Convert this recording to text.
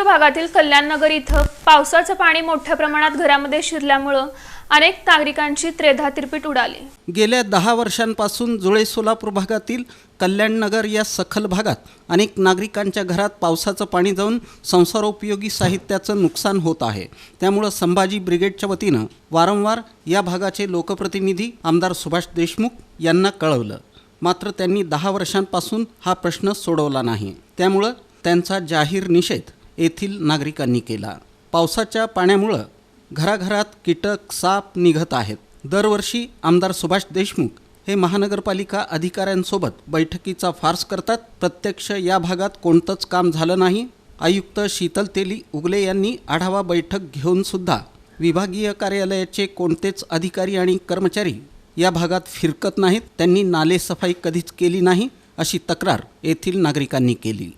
सोलापूर भागातील कल्याणनगर इथं पावसाचं पाणी मोठ्या प्रमाणात घरामध्ये शिरल्यामुळं अनेक नागरिकांची त्रेधा तिरपीट उडाली. गेल्या दहा वर्षांपासून जुळे सोलापूर भागातील कल्याणनगर या सखल भागात अनेक नागरिकांच्या घरात पावसाचं पाणी जाऊन संसारोपयोगी साहित्याचं नुकसान होत आहे. त्यामुळं संभाजी ब्रिगेडच्या वतीनं वारंवार या भागाचे लोकप्रतिनिधी आमदार सुभाष देशमुख यांना कळवलं. मात्र त्यांनी दहा वर्षांपासून हा प्रश्न सोडवला नाही. त्यामुळं त्यांचा जाहीर निषेध येथील नागरिकांनी केला. पावसाच्या पाण्यामुळं घराघरात कीटक साप निघत आहेत. दरवर्षी आमदार सुभाष देशमुख हे महानगरपालिका अधिकाऱ्यांसोबत बैठकीचा फार्स करतात. प्रत्यक्ष या भागात कोणतंच काम झालं नाही. आयुक्त शीतल तेली उगले यांनी आढावा बैठक घेऊन सुद्धा विभागीय कार्यालयाचे कोणतेच अधिकारी आणि कर्मचारी या भागात फिरकत नाहीत. त्यांनी नालेसफाई कधीच केली नाही अशी तक्रार येथील नागरिकांनी केली.